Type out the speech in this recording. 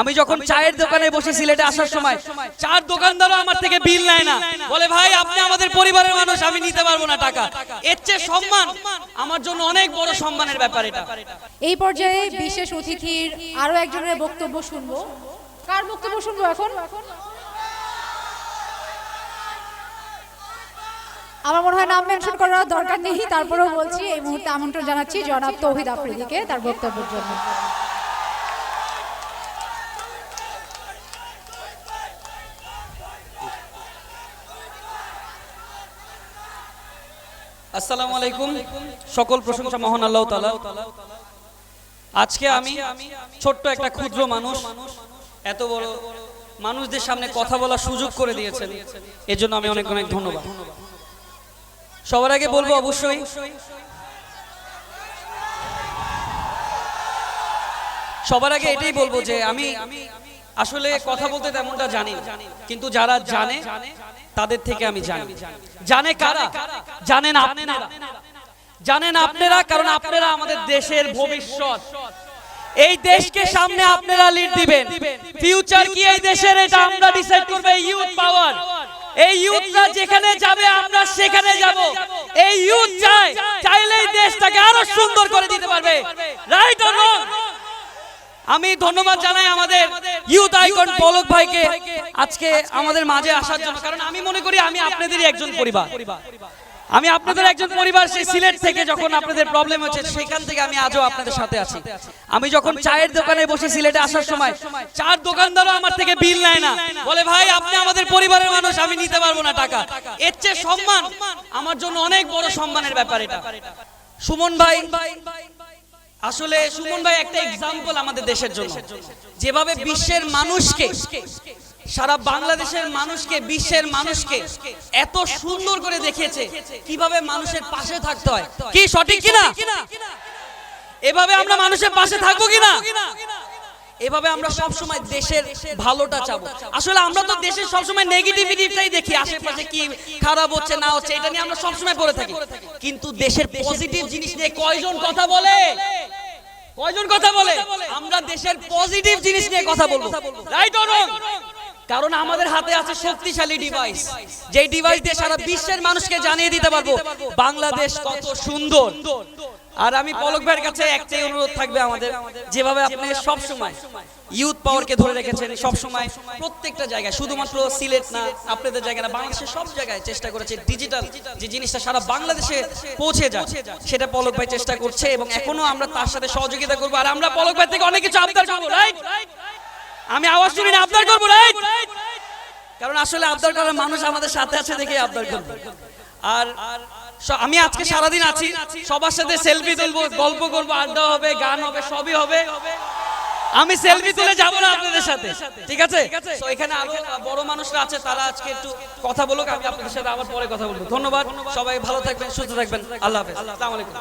আমি যখন চায়ের দোকানে বসে সিলেটে আসার সময় চার দোকানদারও আমার থেকে বিল নেয় না। বলে ভাই আপনি আমাদের পরিবারের মানুষ আমি নিতে পারব না টাকা। এর চেয়ে সম্মান আমার জন্য অনেক বড় সম্মানের ব্যাপার এটা। এই পর্যায়ে বিশেষ অতিথির আরও একজনের বক্তব্য শুনব। কার বক্তব্য শুনব এখন? আমার মনে হয় নাম মেনশন করার দরকার নেই তারপরেও বলছি এই মুহূর্তে আমন্ত্রণ জানাচ্ছি জনাব তৌহিদ আফ্রিদিকে তার বক্তব্যের জন্য। আসসালামু আলাইকুম। সকল প্রশংসা মহান আল্লাহ তাআলা। আজকে আমি ছোট্ট একটা ক্ষুদ্র মানুষ, এত বড় মানুষদের সামনে কথা বলার সুযোগ করে দিয়েছেন। এজন্য আমি অনেক অনেক ধন্যবাদ। সবার আগে বলব অবশ্যই, সবার আগে এটাই বলব যে আমি আসলে কথা বলতে তেমনটা জানি কিন্তু যারা জানে তাদের থেকে আমি জানি। জানে। কারা? জানেন আপনারা। জানেন আপনারা কারণ আপনারা আমাদের দেশের ভবিষ্যৎ। এই দেশকে সামনে আপনারা লিড দিবেন। ফিউচার কি এই দেশের? এটা আমরা ডিসাইড করব এই ইউথ পাওয়ার এই ইউথরা যেখানে যাবে আমরা সেখানে যাব। এই ইউথ চাই চাইলেই দেশটাকে আরও সুন্দর করে দিতে পারবে। রাইট অর আমি ধন্যবাদ জানাই আমাদের ইউথ আইকন পলক ভাইকে আজকে আমাদের মাঝে আসার জন্য। কারণ আমি মনে করি আমি আপনাদেরই একজন পরিবার। আমি আপনাদের একজন পরিবার, সেই সিলেট থেকে যখন আপনাদের প্রবলেম হচ্ছে, সেখান থেকে আমি আজও আপনাদের সাথে আছি। আমি যখন চায়ের দোকানে বসে সিলেটে আসার সময়, চার দোকানদারও আমার থেকে বিল নেয় না। বলে, ভাই, আপনি আমাদের পরিবারের মানুষ, আমি নিতে পারব না টাকা। এর চেয়ে সম্মান আমার জন্য অনেক বড় সম্মানের ব্যাপার এটা। সুমন ভাই আসলে সুমন ভাই একটা এক্সাম্পল আমাদের দেশের জন্য। যেভাবে বিশ্বের মানুষকে, সারা বাংলাদেশের মানুষকে, বিশ্বের মানুষকে এত সুন্দর করে দেখিয়েছে, কীভাবে মানুষের পাশে থাকতে হয়। কি সঠিক কিনা? এভাবে আমরা মানুষের পাশে থাকব কিনা? এভাবে আমরা সব সময় দেশের ভালোটা চাবো। আসলে আমরা তো দেশের সব সময় নেগেটিভিটিটাই দেখি, আশেপাশে কি খারাপ হচ্ছে, না হচ্ছে, এটা নিয়ে আমরা সব সময় পড়ে থাকি। কিন্তু দেশের পজিটিভ জিনিস নিয়ে কয়জন কথা বলে? কয়জন কথা বলে? আমরা দেশের পজিটিভ জিনিস নিয়ে কথা বলব। রাইট অর রং কারণ আমাদের হাতে আছে শক্তিশালী ডিভাইস যে ডিভাইস দিয়ে সারা বিশ্বের মানুষকে জানিয়ে দিতে পারব, বাংলাদেশ কত সুন্দর। আর আমি পলক ভাইয়ের কাছে একটাই অনুরোধ থাকবে আমাদের যেভাবে আপনি সব সময় ইউথ পাওয়ারকে ধরে রেখেছেন সব সময় প্রত্যেকটা জায়গায় শুধুমাত্র সিলেট না আপনাদের জায়গায় না বাংলাদেশের সব জায়গায় চেষ্টা করেছে ডিজিটাল যে জিনিসটা সারা বাংলাদেশে পৌঁছে যায় সেটা পলক ভাই চেষ্টা করছে এবং এখনও আমরা তার সাথে সহযোগিতা করব। আর আমরা পলক ভাই থেকে অনেক কিছু আবদার করব রাইট আমি আওয়াজ শুনি না আবদার করব রাইট কারণ আসলে আবদার করার মানুষ আমাদের সাথে আছে দেখে আবদার করব। আর আমি আজকে সারাদিন আছি সবার সাথে সেলফি তুলবো গল্প করব আড্ডা হবে গান হবে সবই হবে। আমি সেলফি তুলে যাব না আপনাদের সাথে। ঠিক আছে? তো এখানে আরও বড় মানুষরা আছে তারা আজকে একটু কথা বলুক আমি আপনাদের সাথে আবার পরে কথা বলব। ধন্যবাদ। সবাই ভালো থাকবেন সুস্থ থাকবেন। আল্লাহ হাফেজ। আসসালামু আলাইকুম।